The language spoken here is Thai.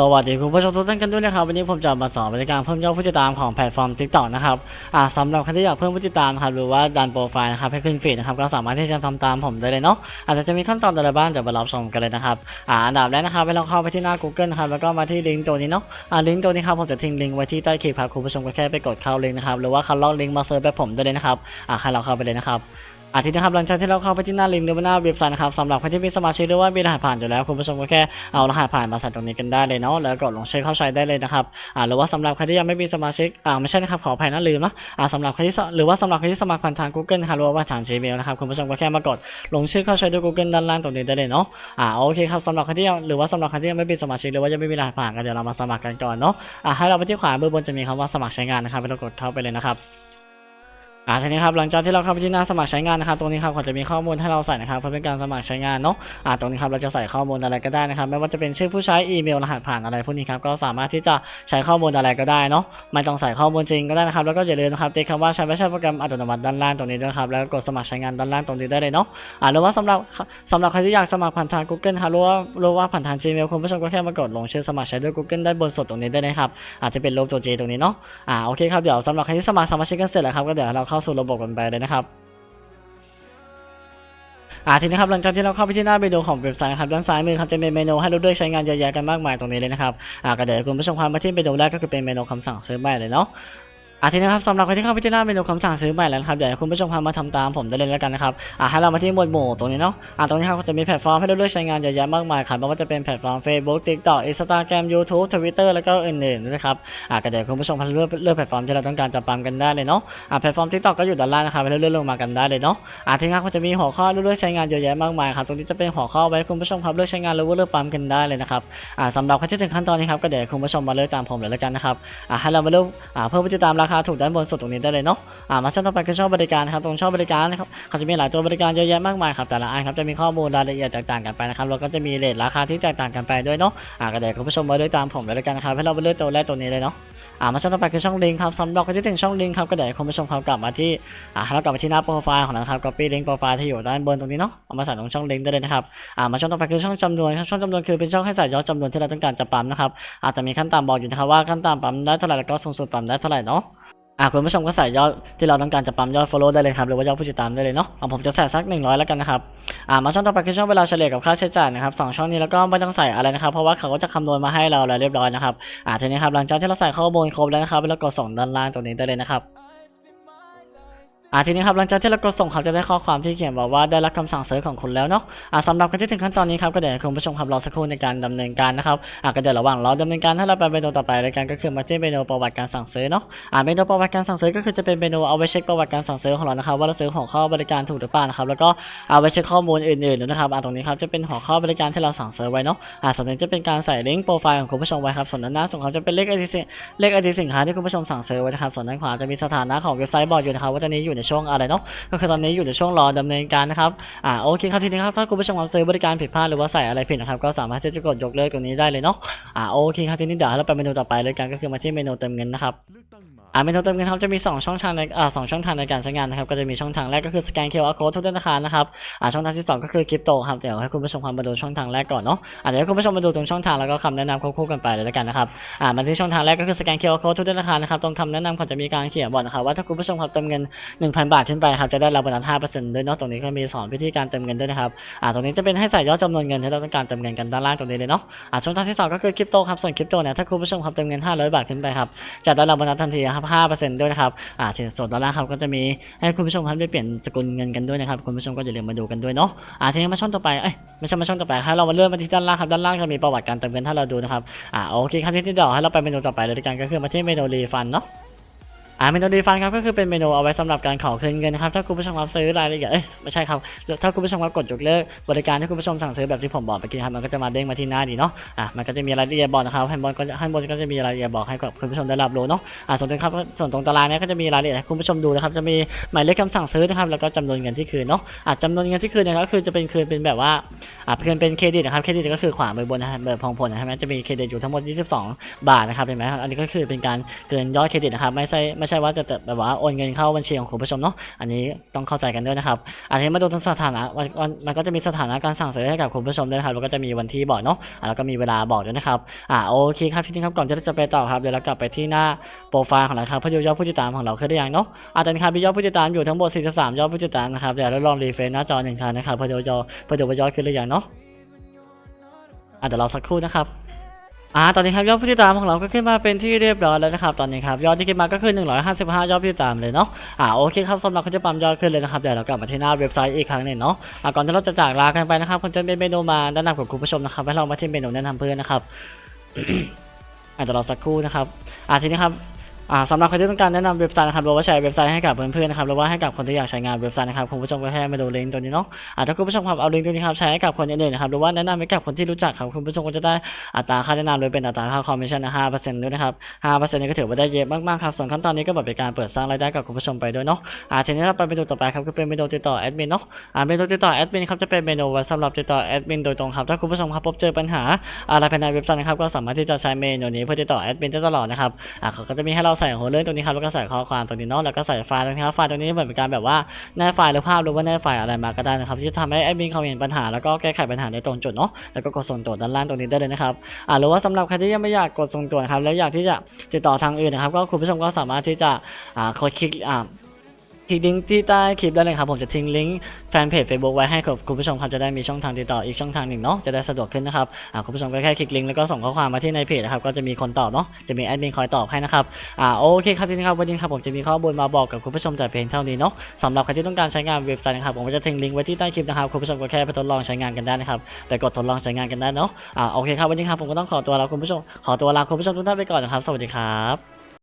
สวัสดีคุณผู้ชมทุกท่านกันด้วยนะครับ วันนี้ผมจะมาสอนบริการเพิ่มยอดผู้ติดตามของแพลตฟอร์ม TikTok นะครับอ่าสำหรับใครที่อยากเพิ่มผู้ติดตามครับหรือว่าดันโปรไฟล์นะครับให้ขึ้นฟีดนะครับก็สามารถที่จะทำตามผมได้เลยเนาะอาจจะจะมีขั้นตอนอะไรบ้างเดี๋ยวมารับชมกันเลยนะครับอ่าอันดับแรกนะครับให้เราเข้าไปที่หน้า Google นะครับแล้วก็มาที่ลิงก์ตัวนี้เนาะอ่าลิงก์ตัวนี้ครับผมจะทิ้งลิงก์ไว้ที่ใต้คลิปครับคุณผู้ชมก็แค่ไปกดเข้าลิงก์นะครับหรือว่าคัดลอกลิงก์มาเซิร์ชแบบผมได้เลยนะครับอ่าให้เราเข้าไปเลยนะครับ อาทิตย์นะครับหลังจากที่เราเข้าไปที่หน้าลิงก์หรือว่าหน้าเว็บไซต์นะครับสำหรับคนที่มีสมาชิกหรือว่ามีรหัสผ่านอยู่แล้วคุณผู้ชมก็แค่เอารหัสผ่านมาใส่ตรงนี้กันได้เลยเนาะแล้วกดลงชื่อเข้าใช้ได้เลยนะครับอ่าหรือว่าสำหรับใครที่ยังไม่มีสมาชิกอ่าไม่ใช่นะครับขออภัยนะลืมนะอ่าสำหรับใครที่หรือว่าสำหรับใครที่สมัครผ่านทาง Google นะครับหรือว่าผ่าน Gmail นะครับคุณผู้ชมก็แค่มากดลงชื่อเข้าใช้ด้วย Google ด้านล่างตรงนี้ได้เลยเนาะอ่าโอเคครับสำหรับใครที่ยังหรือว่าสำหรับใครที่ยังไม่เป็นสมาชิกหรือว่ายังไม่มีรหัสผ่านก็เดี๋ยวเรามาสมัครกันก่อนเนาะอ่าให้เราไปที่ขวามือบนจะมีคำว่าสมัครใช้งานนะครับให้เรากดเข้าไปเลยนะครับ อ่าทีนี้ครับหลังจากที่เราเข้าไปที่หน้าสมัครใช้งานนะครับตรงนี้ครับเขาจะมีข้อมูลให้เราใส่นะครับเพื่อเป็นการสมัครใช้งานเนาะอ่าตรงนี้ครับเราจะใส่ข้อมูลอะไรก็ได้นะครับไม่ว่าจะเป็นชื่อผู้ใช้อีเมลรหัสผ่านอะไรพวกนี้ครับก็สามารถที่จะใช้ข้อมูลอะไรก็ได้เนาะไม่ต้องใส่ข้อมูลจริงก็ได้นะครับแล้วก็อย่าลืมนะครับติ๊กคำว่าใช้ไม่ใช่โปรแกรมอัตโนมัติด้านล่างตรงนี้ด้วยครับแล้วกดสมัครใช้งานด้านล่างตรงนี้ได้เลยเนาะอ่าหรือว่าสำหรับสำหรับใครที่อยากสมัครผ่านทาง Google ครับหรือว่าหรือว่าผ่านทาง Gmail คุณผู้ชมก็แค่มากดลงชื่อสมัครใช้ด้วย Google ด้บนสุดตรงนี้ได้เลยครับอาจจะเป็นรูปตัว G ตรงนี้เนาะอ่าโอเคครับเดี๋ยวสำหรับใครที่สมัครสมาชิกกันเสร็จแล้วครับก็เดี๋ยวเราเข้าาสู่ระบบกันไปเลยนะครับอ่าทีนี้ครับหลังจากที่เราเข้าไปที่หน้าเมนูของเว็บไซต์ครับด้านซ้ายมือครับจะเป็นเมนูให้เราด้วยใช้งานเยอะแยะกันมากมายตรงนี้เลยนะครับอ่าก็เดี๋ยวคุณผู้ชมความมาที่เมนูแรกก็คือเป็นเมนูคำสั่งซื้อใหม่เลยเนาะ อาทีนี้ครับสำหรับใครที่เข้าไปที่หน้าเมนูคำสั่งซื้อใหม่แล้วนะครับเดี๋ยวให้คุณผู้ชมพามาทำตามผมได้เลยแล้วกันนะครับอ่าให้เรามาที่หมวดหมู่ตรงนี้เนาะอ่าตรงนี้ครับจะมีแพลตฟอร์มให้เราเลือกใช้งานเยอะแยะมากมายครับไม่ว่าจะเป็นแพลตฟอร์ม Facebook TikTok Instagram YouTube Twitter แล้วก็อื่นๆนะครับอ่าก็เดี๋ยวคุณผู้ชมพาเลือกเลือกแพลตฟอร์มที่เราต้องการจะปั๊มกันได้เลยเนาะอ่าแพลตฟอร์ม TikTok ก็อยู่ด้านล่างนะครับให้เราเลือนลงมากันได้เลยเนาะอ่าทีนี้ครับจะมีหัวข้อเลือกใช้งานเยอะแยะมากมายครับตรงนี้จะเป็นหัวข้อไว้คุณผู้ชมครับเลือกใช้งานหรือว่าเลือกปั๊มกันได้เลยนะครับอ่าสำหรับใครที่ถึงขั้นตอนนี้ครับก็เดี๋ยวคุณผู้ชมมาเลือกตามผมเลยแล้วกันนะครับอ่าให้เรามาเลือกอ่าเพิ่มผู้ติดตามราราคาถูกด้านบนสุดตรงนี้ได้เลยเนาะอ่ามาช่องต่อไปคือช่องบริการครับตรงช่องบริการนะครับเขาจะมีหลายตัวบริการเยอะแยะมากมายครับแต่ละอันครับจะมีข้อมูลรายละเอียดแตกต่างกันไปนะครับแล้วก็จะมีเรทราคาที่แตกต่างกันไปด้วยเนาะอ่าก็เดี๋ยวคุณผู้ชมมาด้วยตามผมเลยกันนะครับให้เราไปเลือกตัวแรกตัวนี้เลยเนาะ อ่ามาช่องต่อไปคือช่องลิงก์ครับสำหรับใครที่ถึงช่องลิงก์ครับก็เดี๋ยวคุณผู้ชมครับกลับมาที่อ่าเรากลับมาที่หน้าโปรไฟล์ของเราครับ copy link โปรไฟล์ที่อยู่ด้านบนตรงนี้เนาะเอามาใส่ลงช่องลิงก์ได้เลยนะครับอ่ามาช่องต่อไปคือช่องจำนวนครับช่องจำนวนคือเป็นช่องให้ใส่ยอดจำนวนที่เราต้องการจะปั๊มนะครับอาจจะมีขั้นต่ำบอกอยู่นะครับว่าขั้นต่ำปั๊มได้เท่าไหร่แล้วก็สูงสุดปั๊มได้เท่าไหร่เนาะ อ่าคุณผู้ชมก็ใส่ยอดที่เราต้องการจะปั๊มยอด follow ได้เลยครับหรือว่ายอดผู้ติดตามได้เลยเนาะของผมจะใส่สัก 100 แล้วกันนะครับอ่ามาช่องต่อไปคือช่องเวลาเฉลี่ยกับค่าใช้จ่ายนะครับสองช่องนี้แล้วก็ไม่ต้องใส่อะไรนะครับเพราะว่าเขาก็จะคำนวณมาให้เราแล้วเรียบร้อยนะครับอ่าทีนี้ครับหลังจากที่เราใส่ข้อมูลครบแล้วนะครับแล้วกดส่งด้านล่างตรงนี้ได้เลยนะครับ อ่าทีนี้ครับหลังจากที่เรากดส่งครับจะได้ข้อความที่เขียนบอกว่าได้รับคำสั่งเซื้อของคุณแล้วเนาะอ่าสำหรับคนที่ถึงขั้นตอนนี้ครับก็เดี๋ยวคุณผู้ชมครับรอสักครู่ในการดำเนินการนะครับอ่าก็เดี๋ยวระหว่างรอดำเนินการให้เราไปเมนูต่อไปรายการก็คือมาที่เมนูประวัติการสั่งซื้อเนาะอ่าเมนูประวัติการสั่งซื้อก็คือจะเป็นเมนูเอาไว้เช็คประวัติการสั่งซื้อของเรานะครับว่าเราซื้อหัวข้อบริการถูกหรือเปล่านะครับแล้วก็เอาไว้เช็คข้อมูลอื่นๆนะครับอ่าตรงนี้ครับจะเป็นหัวข้อบริการที่เราสั่งซื้อไว้เนาะอ่าส่วนนี้จะเป็นการใส่ลิงก์โปรไฟล์ของคุณผู้ชมไว้ครับส่วนด้านหน้าส่งเขาจะเป็นเลขไอดีเลขไอดีสินค้าที่คุณผู้ชมสั่งซื้อไว้นะครับส่วนด้านขวาจะมีสถานะของเว็บไซต์บอกอยู่นะครับว่าตอนนี้อยู่ในช่วงอะไรเนาะก็คือตอนนี้อยู่ในช่วงรอดำเนินการนะครับอ่าโอเคครับทีนี้ครับถ้าคุณผู้ชมซื้อบริการผิดพลาดหรือว่าใส่อะไรผิดนะครับก็สามารถที่จะกดยกเลิกตรงนี้ได้เลยเนาะอ่าโอเคครับทีนี้เดี๋ยวเราไปเมนูต่อไปเลยกันก็คือมาที่เมนูเติมเงินนะครับ อ่าเมนูเติมเงินครับจะมี 2 ช่องทางในอ่าสช่องทางในการใช้งานนะครับก็จะมีช่องทางแรกก็คือสแกน QR code ทุกธนาคารนะครับอ่าช่องทางที่ 2 ก็คือคริปโตครับเดี๋ยวให้คุณผู้ชมความมาดูช่องทางแรกก่อนเนาะอ่าเดี๋ยวให้คุณผู้ชมมาดูตรงช่องทางแล้วก็คำแนะนำควบคู่กันไปเลยแล้วกันนะครับอ่ามาที่ช่องทางแรกก็คือสแกน QR code ทุกธนาคารนะครับตรงคำแนะนำเขาจะมีการเขียนบอกนะครับว่าถ้าคุณผู้ชมครับเติมเงิน 1,000 บาทขึ้นไปครับจะได้รับโบนัส5%ด้วยเนาะตรงนี้ก็มีสอนวิธีการเติมเงินด้วยนะครับอ่าตรงนี้จะเป็นให้ใส่ยอดจำนวนเงินที่เราต้องการเติมเงินกันด้านล่างตรงนี้เลยเนาะอ่าช่องทางที่สองก็คือคริปโตครับส่วนคริปโตเนี่ยถ้าคุณผู้ชมครับเติมเงิน500 บาทขึ้นไปครับจะได้รับโบนัสทันทีครับ5%ด้วยนะครับอ่าส่วนด้านล่างครับก็จะมีให้คุณผู้ชมครับได้เปลี่ยนสกุลเงินกันด้วยนะครับคุณผู้ชมก็อย่าลืมมาดูกันด้วยเนาะอ่าทีนี้มาช่องต่อไปเอ้ยไม่ใช่มาช่องต่อไปให้เรามาเลื่อนมาที่ด้านล่างครับด้านล่างจะมีประวัติการเติมเงินถ้าเราดูนะครับอ่าโอเคครับที่นี่เดี๋ยวให้เราไปเมนูต่อไปเลยด้วยกันก็คือมาที่เมนูรีฟันเนาะ อ่าเมนูรีฟันครับก็คือเป็นเมนูเอาไว้สำหรับการขอคืนเงินนะครับถ้าคุณผู้ชมรับซื้อรายละเอียดเอ้ยไม่ใช่ครับถ้าคุณผู้ชมรับกดยกเลิกบริการที่คุณผู้ชมสั่งซื้อแบบที่ผมบอกเมื่อกี้ครับมันก็จะมาเด้งมาที่หน้าดีเนาะอะมันก็จะมีรายละเอียดบอกนะครับให้บนก็จะให้บนก็จะมีรายละเอียดบอกให้กับคุณผู้ชมได้รับรู้เนาะอ่าส่วนตรงครับส่วนตรงตารางเนี้ยก็จะมีรายละเอียดให้คุณผู้ชมดูนะครับจะมีหมายเลขคำสั่งซื้อนะครับแล้วก็จำนวนเงินที่คืนเนาะอะจำนวนเงินที่คืนเนี่ยก็คือจะเป็นคืนเป็นแบบว่าอะคืนเป็นเครดิตนะครับเครดิตก็คือขวามือบนนะครับแบบพองผลนะใช่ไหมจะมีเครดิตอยู่ทั้งหมด 22 บาทนะครับเห็นไหมอันนี้ก็คือเป็นการเกินยอดเครดิตนะครับไม่ใช่ไม่ใช่ว่าจะแบบว่าโอนเงินเข้าบัญชีของคุณผู้ชมเนาะอันนี้ต้องเข้าใจกันด้วยนะครับอันนี้มาดูสถานะมันมันมันก็จะมีสถานะการสั่งซื้อให้กับคุณผู้ชมด้วยครับแล้วก็จะมีวันที่บอกเนาะแล้วก็มีเวลาบอกด้วยนะครับอ่าโอเคครับทีนี้ครับก่อนที่เราจะไปต่อครับเดี๋ยวเรากลับไปที่หน้าโปรไฟล์ของเราครับเพื่อดูยอดผู้ติดตามของเราขึ้นได้ยังเนาะอ่าตอนนี้ครับมียอดผู้ติดตามอยู่ทั้งหมด 43 ยอดผู้ติดตามนะครับเดี๋ยวเราลองรีเฟรชหน้าจอหนึ่งครั้งนะครับเพื่อดูยอดเพื่อดูว่ายอดขึ้นหรือยังเนาะอ่าเดี๋ยวเราสักครู่นะครับ อ่าตอนนี้ครับยอดผู้ติดตามของเราก็ขึ้นมาเป็นที่เรียบร้อยแล้วนะครับตอนนี้ครับยอดที่ขึ้นมาก็คือ 155 ยอดผู้ติดตามเลยเนาะอ่าโอเคครับสำหรับคนที่ปั๊มยอดขึ้นเลยนะครับเดี๋ยวเรากลับมาที่หน้าเว็บไซต์อีกครั้งหนึ่งเนาะอ่าก่อนที่เราจะจากลากันไปนะครับผมจะเป็นเมนูมาแนะนำกับคุณผู้ชมนะครับให้เรามาที่เมนูแนะนำเพื่อนนะครับอาจจะรอสักครู่นะครับอ่าทีนี้ครับ อ่าสำหรับใครที่ต้องการแนะนำเว็บไซต์นะครับหรือว่าแชร์เว็บไซต์ให้กับเพื่อนๆนะครับหรือว่าให้กับคนที่อยากใช้งานเว็บไซต์นะครับคุณผู้ชมก็แค่มาดูลิงก์ตัวนี้เนาะอ่าถ้าคุณผู้ชมครับเอาลิงก์ตัวนี้ครับแชร์ให้กับคนอื่นๆนะครับหรือว่าแนะนำให้กับคนที่รู้จักครับคุณผู้ชมก็จะได้อัตราค่าแนะนำโดยเป็นอัตราค่าคอมมิชชั่นนะห้าเปอร์เซ็นต์ด้วยนะครับห้าเปอร์เซ็นต์นี่ก็ถือว่าได้เยอะมากๆครับส่วนขั้นตอนนี้ก็แบบเป็นการเปิดสร้างรายได้กับคุณผู้ชมไปด้วยเนาะอ่าทีนี้เราไปเมนูต่อไปครับก็เป็นเมนูติดต่อแอดมินเนาะอ่าเมนูติดต่อแอดมินครับจะเป็นเมนูไว้สำหรับติดต่อแอดมินโดยตรงครับถ้าคุณผู้ชมครับพบเจอปัญหาอะไรภายในเว็บไซต์นะครับก็สามารถที่จะใช้เมนูนี้เพื่อติดต่อแอดมินได้ตลอดนะครับอะเขาก็จะมีให้เราใส่หัวเรื่องตรงนี้ครับแล้วก็ใส่ข้อความตรงนี้เนาะแล้วก็ใส่ไฟล์ตรงนี้ครับไฟล์ตรงนี้เหมือนเป็นการแบบว่าแนบไฟล์หรือภาพหรือว่าแนบไฟล์อะไรมาก็ได้นะครับที่จะทำให้แอดมินเขาเห็นปัญหาแล้วก็แก้ไขปัญหาในตรงจุดเนาะแล้วก็กดส่งตัวด้านล่างตรงนี้ได้เลยนะครับอ่าหรือว่าสำหรับใครที่ยังไม่อยากกดส่งตัวจครับแล้วอยากที่จะติดต่อทางอื่นนะครับก็คุณผู้ชมก็สามารถที่จะอ่าคลิกอ่า คลิกลิงก์ที่ใต้คลิปได้เลยครับ ผมจะทิ้งลิงก์แฟนเพจ Facebook ไว้ให้กับคุณผู้ชมครับจะได้มีช่องทางติดต่ออีกช่องทางหนึ่งเนาะจะได้สะดวกขึ้นนะครับอ่าคุณผู้ชมก็แค่คลิกลิงก์แล้วก็ส่งข้อความมาที่ในเพจนะครับก็จะมีคนตอบเนาะจะมีแอดมินคอยตอบให้นะครับอ่าโอเคครับทีนี้ครับวันนี้ครับผมจะมีข้อมูลมาบอกกับคุณผู้ชมแต่เพียงเท่านี้เนาะสำหรับใครที่ต้องการใช้งานเว็บไซต์นะครับผมก็จะทิ้งลิงก์ไว้ที่ใต้คลิปนะครับคุณผู้ชมก็แค่ไปทดลองใช้งานกันได้นะครับแต่กดทดลองใช้งานกันได้เนาะอ่าโอเคครับวันนี้ครับผมก็ต้องขอตัวลาคุณผู้ชมขอตัวลาคุณผู้ชมทุกท่านไปก่อนนะครับ สวัสดีครับ